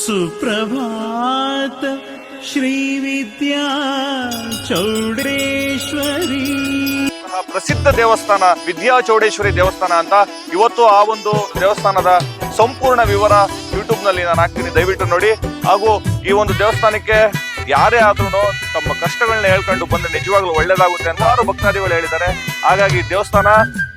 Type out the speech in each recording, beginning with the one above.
सुप्रभात श्रीविद्या चौडेश्वरी ಆ ಪ್ರಸಿದ್ಧ ದೇವಸ್ಥಾನ ವಿದ್ಯಾ ಚೌಡೇಶ್ವರಿ ದೇವಸ್ಥಾನ ಅಂತ ಇವತ್ತು ಆ ಒಂದು ದೇವಸ್ಥಾನದ ಸಂಪೂರ್ಣ ವಿವರ ಯೂಟ್ಯೂಬ್ ನಲ್ಲಿ ನಾನು ಹಾಕ್ತೀನಿ ದಯವಿಟ್ಟು ನೋಡಿ ಹಾಗೂ ಈ ಒಂದು ದೇವಸ್ಥಾನಕ್ಕೆ ಯಾರೇ ಆದ್ರೂ ತಮ್ಮ ಕಷ್ಟಗಳನ್ನ ಹೇಳ್ಕೊಂಡು ಬಂದ್ರೆ ನಿಜವಾಗ್ಲೂ ಒಳ್ಳೇದಾಗುತ್ತೆ ಅಂತ ಹಲವಾರು ಭಕ್ತಾದಿಗಳು ಹೇಳಿದ್ದಾರೆ ಹಾಗಾಗಿ ಈ ದೇವಸ್ಥಾನ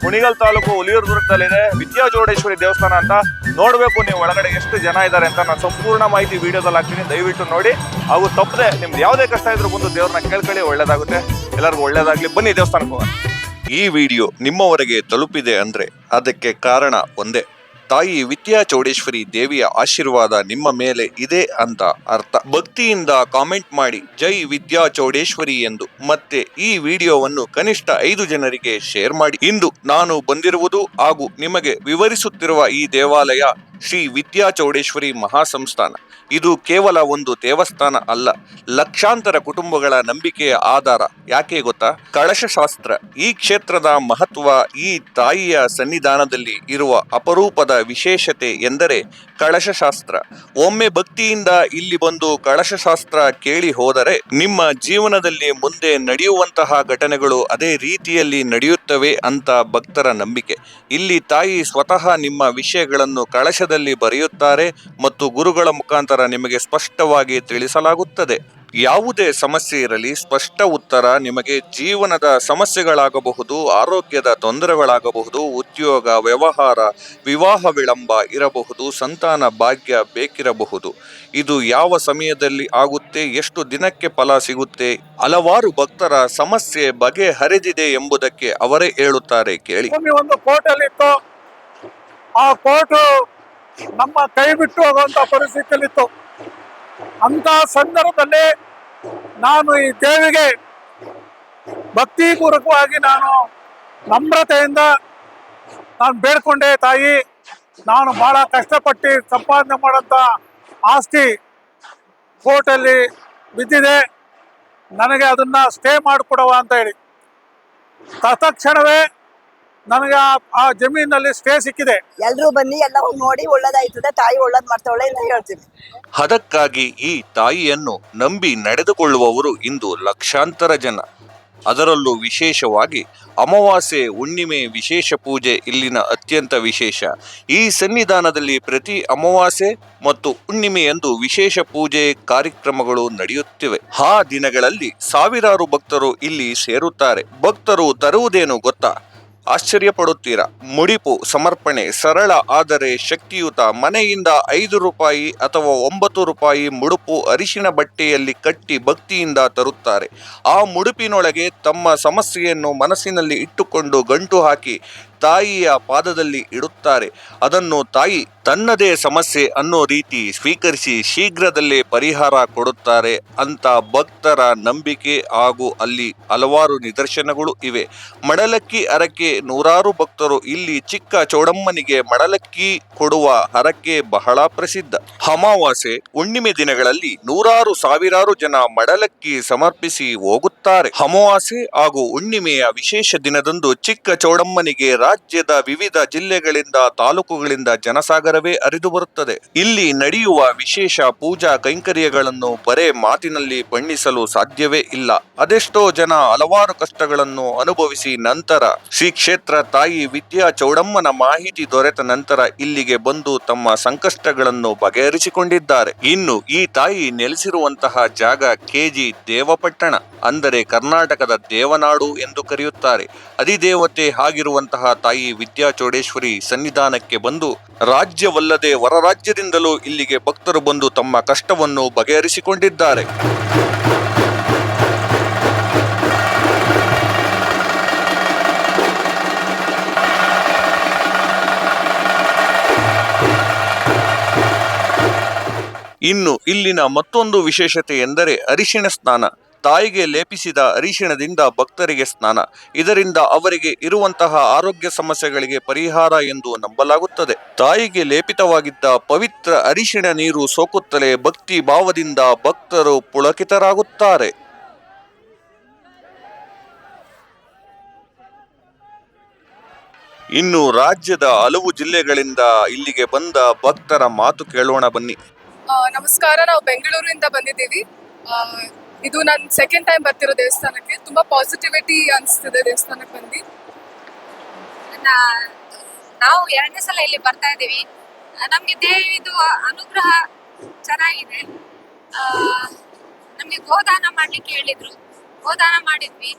ಕುಣಿಗಲ್ ತಾಲೂಕು ಹುಲಿಯೂರು ದುರ್ಗದಲ್ಲಿದೆ ವಿದ್ಯಾ ಚೌಡೇಶ್ವರಿ ದೇವಸ್ಥಾನ ಅಂತ ನೋಡ್ಬೇಕು ನೀವು ಒಳಗಡೆ ಎಷ್ಟು ಜನ ಇದ್ದಾರೆ ಅಂತ ನಾನು ಸಂಪೂರ್ಣ ಮಾಹಿತಿ ವಿಡಿಯೋದಲ್ಲಿ ಹಾಕ್ತೀನಿ. ದಯವಿಟ್ಟು ನೋಡಿ. ಹಾಗೂ ತಪ್ಪದೆ ನಿಮ್ದು ಯಾವುದೇ ಕಷ್ಟ ಇದ್ರೂ ಬಂದು ದೇವ್ರನ್ನ ಕೇಳ್ಕೊಳ್ಳಿ, ಒಳ್ಳೇದಾಗುತ್ತೆ. ಎಲ್ಲರಿಗೂ ಒಳ್ಳೇದಾಗ್ಲಿ. ಬನ್ನಿ ದೇವಸ್ಥಾನಕ್ಕೆ ಹೋಗೋಣ. ಈ ವಿಡಿಯೋ ನಿಮ್ಮವರೆಗೆ ತಲುಪಿದೆ ಅಂದ್ರೆ ಅದಕ್ಕೆ ಕಾರಣ ಒಂದೇ. ತಾಯಿ ವಿದ್ಯಾ ಚೌಡೇಶ್ವರಿ ದೇವಿಯ ಆಶೀರ್ವಾದ ನಿಮ್ಮ ಮೇಲೆ ಇದೆ ಅಂತ ಅರ್ಥ. ಭಕ್ತಿಯಿಂದ ಕಾಮೆಂಟ್ ಮಾಡಿ, ಜೈ ವಿದ್ಯಾ ಚೌಡೇಶ್ವರಿ ಎಂದು. ಮತ್ತೆ ಈ ವಿಡಿಯೋವನ್ನು ಕನಿಷ್ಠ ಐದು ಜನರಿಗೆ ಶೇರ್ ಮಾಡಿ. ಇಂದು ನಾನು ಬಂದಿರುವುದು ಹಾಗೂ ನಿಮಗೆ ವಿವರಿಸುತ್ತಿರುವ ಈ ದೇವಾಲಯ ಶ್ರೀ ವಿದ್ಯಾ ಚೌಡೇಶ್ವರಿ ಮಹಾಸಂಸ್ಥಾನ. ಇದು ಕೇವಲ ಒಂದು ದೇವಸ್ಥಾನ ಅಲ್ಲ, ಲಕ್ಷಾಂತರ ಕುಟುಂಬಗಳ ನಂಬಿಕೆಯ ಆಧಾರ. ಯಾಕೆ ಗೊತ್ತಾ? ಕಳಶಶಾಸ್ತ್ರ, ಈ ಕ್ಷೇತ್ರದ ಮಹತ್ವ ಈ ತಾಯಿಯ ಸನ್ನಿಧಾನದಲ್ಲಿ ಇರುವ ಅಪರೂಪದ ವಿಶೇಷತೆ ಎಂದರೆ ಕಳಶಶಾಸ್ತ್ರ. ಒಮ್ಮೆ ಭಕ್ತಿಯಿಂದ ಇಲ್ಲಿ ಬಂದು ಕಳಶಶಾಸ್ತ್ರ ಕೇಳಿ ಹೋದರೆ ನಿಮ್ಮ ಜೀವನದಲ್ಲಿ ಮುಂದೆ ನಡೆಯುವಂತಹ ಘಟನೆಗಳು ಅದೇ ರೀತಿಯಲ್ಲಿ ನಡೆಯುತ್ತವೆ ಅಂತ ಭಕ್ತರ ನಂಬಿಕೆ. ಇಲ್ಲಿ ತಾಯಿ ಸ್ವತಃ ನಿಮ್ಮ ವಿಷಯಗಳನ್ನು ಕಳಶದಲ್ಲಿ ಬರೆಯುತ್ತಾರೆ ಮತ್ತು ಗುರುಗಳ ಮುಖಾಂತರ ನಿಮಗೆ ಸ್ಪಷ್ಟವಾಗಿ ತಿಳಿಸಲಾಗುತ್ತದೆ. ಯಾವುದೇ ಸಮಸ್ಯೆ ಇರಲಿ, ಸ್ಪಷ್ಟ ಉತ್ತರ ನಿಮಗೆ ಜೀವನದ ಸಮಸ್ಯೆಗಳಾಗಬಹುದು, ಆರೋಗ್ಯದ ತೊಂದರೆಗಳಾಗಬಹುದು, ಉದ್ಯೋಗ, ವ್ಯವಹಾರ, ವಿವಾಹ ವಿಳಂಬ ಇರಬಹುದು, ಸಂತಾನ ಭಾಗ್ಯ ಬೇಕಿರಬಹುದು. ಇದು ಯಾವ ಸಮಯದಲ್ಲಿ ಆಗುತ್ತೆ, ಎಷ್ಟು ದಿನಕ್ಕೆ ಫಲ ಸಿಗುತ್ತೆ, ಹಲವಾರು ಭಕ್ತರ ಸಮಸ್ಯೆ ಬಗೆಹರಿದಿದೆ ಎಂಬುದಕ್ಕೆ ಅವರೇ ಹೇಳುತ್ತಾರೆ ಕೇಳಿ. ಒಂದು ಕೋರ್ಟಲ್ಲಿತ್ತು ಆ ಕೋರ್ಟು ನಮ್ಮ ಕೈ ಬಿಟ್ಟು ಹೋಗುವಂತ ಪರಿಸ್ಥಿತಿಯಲ್ಲಿತ್ತು. ಅಂತ ಸಂದರ್ಭದಲ್ಲಿ ನಾನು ಈ ದೇವಿಗೆ ಭಕ್ತಿಪೂರ್ವಕವಾಗಿ ನಾನು ನಮ್ರತೆಯಿಂದ ನಾನು ಬೇಡ್ಕೊಂಡೆ ತಾಯಿ, ನಾನು ಬಹಳ ಕಷ್ಟಪಟ್ಟು ಸಂಪಾದನೆ ಮಾಡೋಂಥ ಆಸ್ತಿ ಕೋರ್ಟಲ್ಲಿ ಬಿದ್ದಿದೆ. ನನಗೆ ಅದನ್ನ ಸ್ಟೇ ಮಾಡಿಕೊಡವ ಅಂತ ಹೇಳಿ. ತತ್ಕ್ಷಣವೇ ನನಗೆ ಆ- ಆ ಜಮೀನಲ್ಲಿ ಸ್ಟೇ ಸಿಕ್ಕಿದೆ. ಎಲ್ಲರೂ ಬನ್ನಿ ಎಲ್ಲ ಹೋಗಿ ನೋಡಿ ಒಳ್ಳೇದಾಯ್ತದೆ ತಾಯಿ ಒಳ್ಳೇದ್ ಮಾಡ್ತಾವಳೆ ಅಂತ ಹೇಳ್ತೀನಿ ಅದಕ್ಕಾಗಿ ಈ ತಾಯಿಯನ್ನು ನಂಬಿ ನಡೆದುಕೊಳ್ಳುವವರು ಇಂದು ಲಕ್ಷಾಂತರ ಜನ. ಅದರಲ್ಲೂ ವಿಶೇಷವಾಗಿ ಅಮಾವಾಸ್ಯೆ ಹುಣ್ಣಿಮೆ ವಿಶೇಷ ಪೂಜೆ ಇಲ್ಲಿನ ಅತ್ಯಂತ ವಿಶೇಷ. ಈ ಸನ್ನಿಧಾನದಲ್ಲಿ ಪ್ರತಿ ಅಮಾವಾಸ್ಯೆ ಮತ್ತು ಹುಣ್ಣಿಮೆಯಂದು ವಿಶೇಷ ಪೂಜೆ ಕಾರ್ಯಕ್ರಮಗಳು ನಡೆಯುತ್ತಿವೆ. ಆ ದಿನಗಳಲ್ಲಿ ಸಾವಿರಾರು ಭಕ್ತರು ಇಲ್ಲಿ ಸೇರುತ್ತಾರೆ. ಭಕ್ತರು ತರುವುದೇನು ಗೊತ್ತಾ? ಆಶ್ಚರ್ಯ ಪಡುತ್ತೀರಾ ಮುಡಿಪು, ಸಮರ್ಪಣೆ, ಸರಳ, ಆದರೆ ಶಕ್ತಿಯುತ, ಮನೆಯಿಂದ ಐದು ರೂಪಾಯಿ ಅಥವಾ ಒಂಬತ್ತು ರೂಪಾಯಿ ಮುಡುಪು ಅರಿಶಿನ ಬಟ್ಟೆಯಲ್ಲಿ ಕಟ್ಟಿ ಭಕ್ತಿಯಿಂದ ತರುತ್ತಾರೆ. ಆ ಮುಡುಪಿನೊಳಗೆ ತಮ್ಮ ಸಮಸ್ಯೆಯನ್ನು ಮನಸ್ಸಿನಲ್ಲಿ ಇಟ್ಟುಕೊಂಡು ಗಂಟು ಹಾಕಿ ತಾಯಿಯ ಪಾದದಲ್ಲಿ ಇಡುತ್ತಾರೆ. ಅದನ್ನು ತಾಯಿ ತನ್ನದೇ ಸಮಸ್ಯೆ ಅನ್ನೋ ರೀತಿ ಸ್ವೀಕರಿಸಿ ಶೀಘ್ರದಲ್ಲೇ ಪರಿಹಾರ ಕೊಡುತ್ತಾರೆ ಅಂತ ಭಕ್ತರ ನಂಬಿಕೆ ಹಾಗೂ ಅಲ್ಲಿ ಹಲವಾರು ನಿದರ್ಶನಗಳು ಇವೆ. ಮಡಲಕ್ಕಿ ಹರಕೆ ನೂರಾರು ಭಕ್ತರು ಇಲ್ಲಿ ಚಿಕ್ಕ ಚೌಡಮ್ಮನಿಗೆ ಮಡಲಕ್ಕಿ ಕೊಡುವ ಹರಕೆ ಬಹಳ ಪ್ರಸಿದ್ಧ. ಅಮಾವಾಸೆ ಹುಣ್ಣಿಮೆ ದಿನಗಳಲ್ಲಿ ನೂರಾರು ಸಾವಿರಾರು ಜನ ಮಡಲಕ್ಕಿ ಸಮರ್ಪಿಸಿ ಹೋಗುತ್ತಾರೆ. ಅಮಾವಾಸ್ಯೆ ಹಾಗೂ ಹುಣ್ಣಿಮೆಯ ವಿಶೇಷ ದಿನದಂದು ಚಿಕ್ಕ ಚೌಡಮ್ಮನಿಗೆ ರಾಜ್ಯದ ವಿವಿಧ ಜಿಲ್ಲೆಗಳಿಂದ ತಾಲೂಕುಗಳಿಂದ ಜನಸಾಗರವೇ ಅರಿದು ಬರುತ್ತದೆ. ಇಲ್ಲಿ ನಡೆಯುವ ವಿಶೇಷ ಪೂಜಾ ಕೈಂಕರ್ಯಗಳನ್ನು ಬರೇ ಮಾತಿನಲ್ಲಿ ಬಣ್ಣಿಸಲು ಸಾಧ್ಯವೇ ಇಲ್ಲ. ಅದೆಷ್ಟೋ ಜನ ಹಲವಾರು ಕಷ್ಟಗಳನ್ನು ಅನುಭವಿಸಿ ನಂತರ ಶ್ರೀ ಕ್ಷೇತ್ರ ತಾಯಿ ವಿದ್ಯಾ ಚೌಡಮ್ಮನ ಮಾಹಿತಿ ದೊರೆತ ನಂತರ ಇಲ್ಲಿಗೆ ಬಂದು ತಮ್ಮ ಸಂಕಷ್ಟಗಳನ್ನು ಬಗೆಹರಿಸಿಕೊಂಡಿದ್ದಾರೆ. ಇನ್ನು ಈ ತಾಯಿ ನೆಲೆಸಿರುವಂತಹ ಜಾಗ ಕೆಜಿ ದೇವಪಟ್ಟಣ, ಅಂದರೆ ಕರ್ನಾಟಕದ ದೇವನಾಡು ಎಂದು ಕರೆಯುತ್ತಾರೆ. ಅಧಿದೇವತೆ ಆಗಿರುವಂತಹ ತಾಯಿ ವಿದ್ಯಾ ಚೌಡೇಶ್ವರಿ ಸನ್ನಿಧಾನಕ್ಕೆ ಬಂದು, ರಾಜ್ಯವಲ್ಲದೆ ಹೊರರಾಜ್ಯದಿಂದಲೂ ಇಲ್ಲಿಗೆ ಭಕ್ತರು ಬಂದು ತಮ್ಮ ಕಷ್ಟವನ್ನು ಬಗೆಹರಿಸಿಕೊಂಡಿದ್ದಾರೆ. ಇನ್ನು ಇಲ್ಲಿನ ಮತ್ತೊಂದು ವಿಶೇಷತೆ ಎಂದರೆ ಅರಿಶಿಣ ಸ್ನಾನ. ತಾಯಿಗೆ ಲೇಪಿಸಿದ ಅರಿಶಿಣದಿಂದ ಭಕ್ತರಿಗೆ ಸ್ನಾನ. ಇದರಿಂದ ಅವರಿಗೆ ಇರುವಂತಹ ಆರೋಗ್ಯ ಸಮಸ್ಯೆಗಳಿಗೆ ಪರಿಹಾರ ಎಂದು ನಂಬಲಾಗುತ್ತದೆ. ತಾಯಿಗೆ ಲೇಪಿತವಾಗಿದ್ದ ಪವಿತ್ರ ಅರಿಶಿಣ ನೀರು ಸೋಕುತ್ತಲೇ ಭಕ್ತಿ ಭಾವದಿಂದ ಭಕ್ತರು ಪುಳಕಿತರಾಗುತ್ತಾರೆ. ಇನ್ನು ರಾಜ್ಯದ ಹಲವು ಜಿಲ್ಲೆಗಳಿಂದ ಇಲ್ಲಿಗೆ ಬಂದ ಭಕ್ತರ ಮಾತು ಕೇಳೋಣ ಬನ್ನಿ. ನಮಸ್ಕಾರ. ನಾವು ಬೆಂಗಳೂರಿನಿಂದ ಬಂದಿದ್ದೀವಿ. ಇದು ನನ್ನ ಸೆಕೆಂಡ್ ಟೈಮ್ ಬರ್ತಿರೋ ದೇವಸ್ಥಾನಕ್ಕೆ. ತುಂಬಾ ಪಾಸಿಟಿವಿಟಿ ಅನಿಸ್ತಿದೆ ದೇವಸ್ಥಾನಕ್ಕೆ ಬಂದು. ನಾವು ಎರಡನೇ ಸಲ ಇಲ್ಲಿ ಬರ್ತಾ ಇದ್ದೀವಿ. ನಮಗೆ ದೇವಿದು ಅನುಗ್ರಹ ಚೆನ್ನಾಗಿದೆ. ಆ, ನಮ್ಗೆ ಗೋದಾನ ಮಾಡ್ಲಿಕ್ಕೆ ಹೇಳಿದ್ರು. ಗೋದಾನ ಮಾಡಿದ್ವಿ.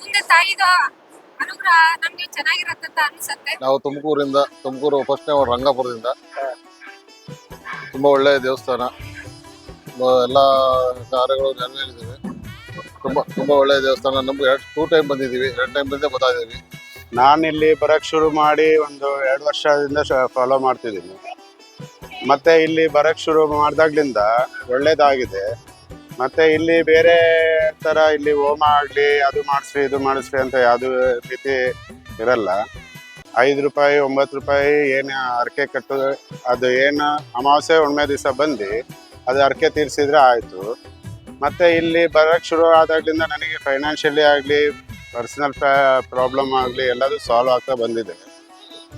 ಮುಂದೆ ತಾಯಿದ ಅನುಗ್ರಹ ನಮ್ಗೆ ಚೆನ್ನಾಗಿರತ್ತೆ ಅಂತ ಅನಿಸುತ್ತೆ. ನಾವು ತುಮಕೂರಿಂದ ತುಮಕೂರು ಫಸ್ಟ್ ಟೈಮ್ ರಂಗಾಪುರದಿಂದ. ತುಂಬಾ ಒಳ್ಳೆಯ ದೇವಸ್ಥಾನ. ಎಲ್ಲ ಕಾರ್ಯಗಳು ನೆರವೇರಿದ್ದೇವೆ ತುಂಬ ತುಂಬ ಒಳ್ಳೆಯ ದೇವಸ್ಥಾನ. ನಮ್ಗೆ ಎರಡು ಟೂ ಟೈಮ್ ಬಂದಿದ್ದೀವಿ. ಎರಡು ಟೈಮ್ ಬಂದೇ ಬರ್ತಾಯಿದ್ದೀವಿ ನಾನು ಇಲ್ಲಿ ಬರೋಕ್ಕೆ ಶುರು ಮಾಡಿ ಒಂದು ಎರಡು ವರ್ಷದಿಂದ ಫಾಲೋ ಮಾಡ್ತಿದ್ದೀನಿ. ಮತ್ತು ಇಲ್ಲಿ ಬರಕ್ಕೆ ಶುರು ಮಾಡಿದಾಗ್ಲಿಂದ ಒಳ್ಳೇದಾಗಿದೆ. ಮತ್ತು ಇಲ್ಲಿ ಬೇರೆ ಥರ ಇಲ್ಲಿ ಹೋಮ ಆಗಲಿ, ಅದು ಮಾಡಿಸ್ರಿ, ಇದು ಮಾಡಿಸ್ರಿ ಅಂತ ಯಾವುದು ರೀತಿ ಇರಲ್ಲ. ಐದು ರೂಪಾಯಿ, ಒಂಬತ್ತು ರೂಪಾಯಿ, ಏನು ಹರಕೆ ಕಟ್ಟೋದು ಅದು ಏನು ಅಮಾವಾಸ್ಯೆ ಒಮ್ಮೆ ದಿವಸ ಬಂದು ಅದು ಅರ್ಕೆ ತೀರಿಸಿದ್ರೆ ಆಯಿತು. ಮತ್ತೆ ಇಲ್ಲಿ ಬರೋಕ್ಕೆ ಶುರು ಆದಾಗಲಿಂದ ನನಗೆ ಫೈನಾನ್ಷಿಯಲಿ ಆಗಲಿ ಪರ್ಸನಲ್ ಪ್ರಾಬ್ಲಮ್ ಆಗಲಿ ಎಲ್ಲದೂ ಸಾಲ್ವ್ ಆಗ್ತಾ ಬಂದಿದೆ.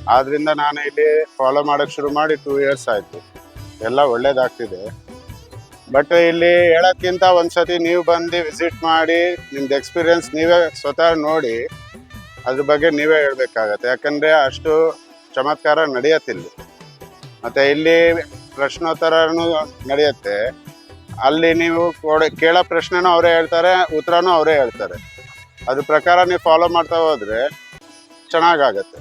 ಆದ್ದರಿಂದ ನಾನು ಇಲ್ಲಿ ಫಾಲೋ ಮಾಡೋಕ್ಕೆ ಶುರು ಮಾಡಿ ಟೂ ಇಯರ್ಸ್ ಆಯಿತು. ಎಲ್ಲ ಒಳ್ಳೇದಾಗ್ತಿದೆ. ಬಟ್ ಇಲ್ಲಿ ಹೇಳೋಕ್ಕಿಂತ ಒಂದ್ಸತಿ ನೀವು ಬಂದು ವಿಸಿಟ್ ಮಾಡಿ, ನಿಮ್ದು ಎಕ್ಸ್ಪೀರಿಯನ್ಸ್ ನೀವೇ ಸ್ವತಃ ನೋಡಿ, ಅದ್ರ ಬಗ್ಗೆ ನೀವೇ ಹೇಳಬೇಕಾಗತ್ತೆ. ಯಾಕಂದರೆ ಅಷ್ಟು ಚಮತ್ಕಾರ ನಡೆಯತ್ತಿಲ್ಲ. ಮತ್ತು ಇಲ್ಲಿ ಪ್ರಶ್ನೋತ್ತರನೂ ನಡೆಯುತ್ತೆ. ಅಲ್ಲಿ ನೀವು ಕೊಡ, ಕೇಳೋ ಪ್ರಶ್ನೆನೂ ಅವರೇ ಹೇಳ್ತಾರೆ, ಉತ್ತರನೂ ಅವರೇ ಹೇಳ್ತಾರೆ. ಅದ್ರ ಪ್ರಕಾರ ನೀವು ಫಾಲೋ ಮಾಡ್ತಾ ಹೋದ್ರೆ ಚೆನ್ನಾಗಾಗತ್ತೆ.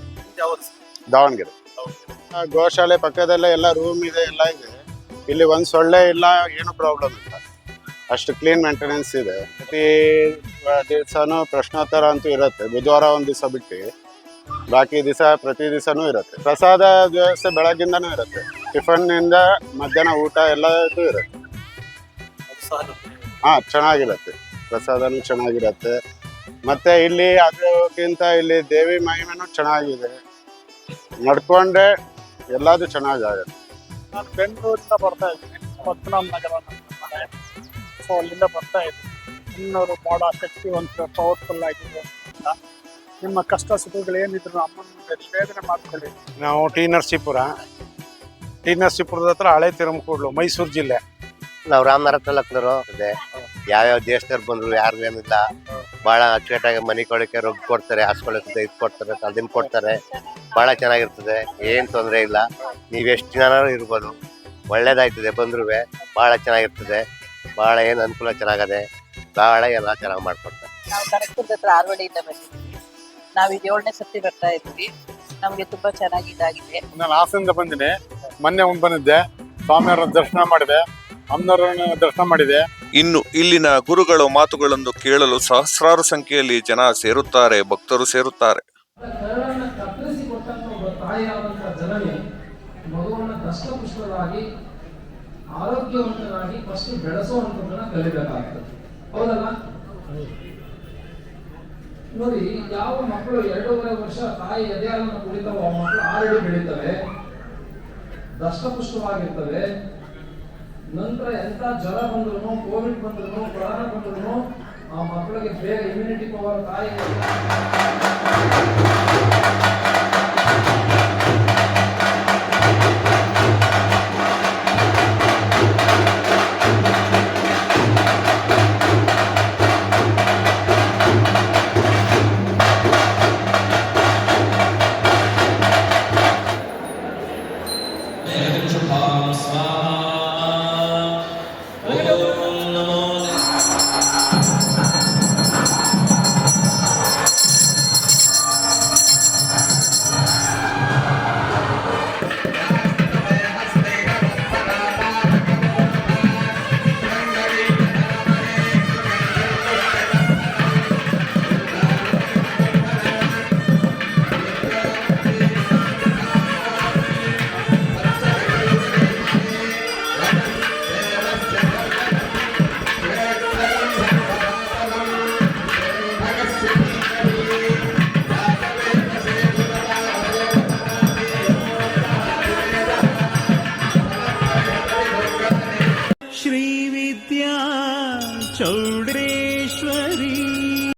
ದಾವಣಗೆರೆ. ಗೋಶಾಲೆ ಪಕ್ಕದಲ್ಲೇ ಎಲ್ಲ ರೂಮ್ ಇದೆ, ಎಲ್ಲ ಇದೆ. ಇಲ್ಲಿ ಒಂದು ಸೊಳ್ಳೆ ಇಲ್ಲ, ಏನು ಪ್ರಾಬ್ಲಮ್ ಇಲ್ಲ. ಅಷ್ಟು ಕ್ಲೀನ್ ಮೇಂಟೆನೆನ್ಸ್ ಇದೆ. ಪ್ರತಿ ದಿವಸನೂ ಪ್ರಶ್ನೋತ್ತರ ಅಂತೂ ಇರುತ್ತೆ. ಬುಧವಾರ ಒಂದು ದಿವಸ ಬಿಟ್ಟು. ಬಾಕಿ ದಿವಸ ಪ್ರತಿ ದಿವಸನೂ ಇರುತ್ತೆ. ಪ್ರಸಾದ ವ್ಯವಸ್ಥೆ ಬೆಳಗ್ಗಿಂದನೂ ಇರುತ್ತೆ. ಟಿಫನ್ನಿಂದ ಮಧ್ಯಾಹ್ನ ಊಟ ಎಲ್ಲದೂ ಇರುತ್ತೆ. ಹಾ, ಚೆನ್ನಾಗಿರುತ್ತೆ. ಪ್ರಸಾದನೂ ಚೆನ್ನಾಗಿರುತ್ತೆ. ಮತ್ತೆ ಇಲ್ಲಿ ಅದಕ್ಕಿಂತ ಇಲ್ಲಿ ದೇವಿ ಮಹಿಮೆನೂ ಚೆನ್ನಾಗಿದೆ. ನಡ್ಕೊಂಡ್ರೆ ಎಲ್ಲದೂ ಚೆನ್ನಾಗಾಗುತ್ತೆ. ನಾನು ಬೆಂಗಳೂರಿಂದ ಬರ್ತಾ ಇದ್ದೀನಿ. ಪದ್ಮನಾಭ ನಗರ ಸೊ ಅಲ್ಲಿಂದ ಬರ್ತಾ ಇದ್ದೀನಿ. ಇನ್ನೂರು ಮೋಡ ಶಕ್ತಿವಂತ ಪವರ್ಫುಲ್ ಆಗಿದೆ ಅಂತ. ನಿಮ್ಮ ಕಷ್ಟ ಸುಖಗಳು ಏನಿದ್ರು ಅಮ್ಮನ ಮುಂದೆ ನಿವೇದನೆ ಮಾಡ್ಕೊಳ್ಳಿ. ನಾವು ಟಿ ನರಸೀಪುರ. ಟಿ ನರಸೀಪುರದ ಹತ್ರ ಹಳೆ ತಿರುಮಕೂಡ್ಲು ಮೈಸೂರು ಜಿಲ್ಲೆ. ನಾವು ರಾಮನಗರ ತಾಲೂಕ್ನವರು. ಇದೆ. ಯಾವ್ಯಾವ ದೇಶದವ್ರು ಬಂದ್ರು ಯಾರು ಏನಿಲ್ಲ. ಬಹಳ ಅಚ್ಚುಕಟ್ಟಾಗಿ ಮನೆ ಕೊಡಕ್ಕೆ ರೊಕ್ಕ ಕೊಡ್ತಾರೆ ಹಾಸ್ಕೊಳ್ಳೋಕೆ ಇದು ಕೊಡ್ತಾರೆ ಅದನ್ನ ಕೊಡ್ತಾರೆ. ಬಹಳ ಚೆನ್ನಾಗಿರ್ತದೆ. ಏನ್ ತೊಂದರೆ ಇಲ್ಲ. ನೀವು ಎಷ್ಟು ಜನ ಇರ್ಬೋದು. ಒಳ್ಳೇದಾಯ್ತದೆ ಬಂದ್ರು ಬಹಳ ಚೆನ್ನಾಗಿರ್ತದೆ. ಬಹಳ ಏನ್ ಅನುಕೂಲ ಚೆನ್ನಾಗದೆ. ಬಹಳ ಎಲ್ಲ ಚೆನ್ನಾಗಿ ಮಾಡ್ಕೊಡ್ತಾರೆ. ನಾವು ಕನಕಪುರದ ಹತ್ರ ಆರ್ವಡಿಯಿಂದ ಬಂದಿದ್ದೀವಿ ನಾವು ಏಳನೇ ಸತಿ ಬರ್ತಾ ಇದ್ವಿ ನಮ್ಗೆ ತುಂಬಾ ಚೆನ್ನಾಗಿ ಇದಾಗಿದೆ. ನಾನು ಹಾಸನದಿಂದ ಬಂದಿನಿ ಮೊನ್ನೆ ಒಂದು ಬಂದಿದ್ದೆ. ಸ್ವಾಮಿಯವರ ದರ್ಶನ ಮಾಡಿದೆ. ಅಮ್ಮನವರನ್ನ ದರ್ಶನ ಮಾಡಿದೆ. ಇನ್ನು ಇಲ್ಲಿನ ಗುರುಗಳ ಮಾತುಗಳನ್ನು ಕೇಳಲು ಸಹಸ್ರಾರು ಸಂಖ್ಯೆಯಲ್ಲಿ ಜನ ಸೇರುತ್ತಾರೆ ಭಕ್ತರು ಸೇರುತ್ತಾರೆ. ಆರೋಗ್ಯವಂತನಾಗಿ ಫಸ್ಟ್ ಬೆಳೆಸುವಂಥದ್ದನ್ನ ಕಲಿಬೇಕಾಗ್ತದೆ. ಹೌದಲ್ಲ? ನೋಡಿ, ಯಾವ ಮಕ್ಕಳು ಎರಡೂವರೆ ವರ್ಷ ತಾಯಿ ಎದೆಯನ್ನು ಕುಡಿತಾವೋ ಆ ಮಕ್ಕಳು ಆಲ್ರೆಡಿ ಬೆಳೀತವೆ, ದಷ್ಟಪುಷ್ಟವಾಗಿರ್ತವೆ. ನಂತರ ಎಂಥ ಜ್ವರ ಬಂದ್ರು ಕೋವಿಡ್ ಬಂದ್ರು ಕೊರೋನಾ ಬಂದ್ರು ಆ ಮಕ್ಕಳಿಗೆ ಬೇಗ ಇಮ್ಯುನಿಟಿ ಪವರ್ ತಾಯಿ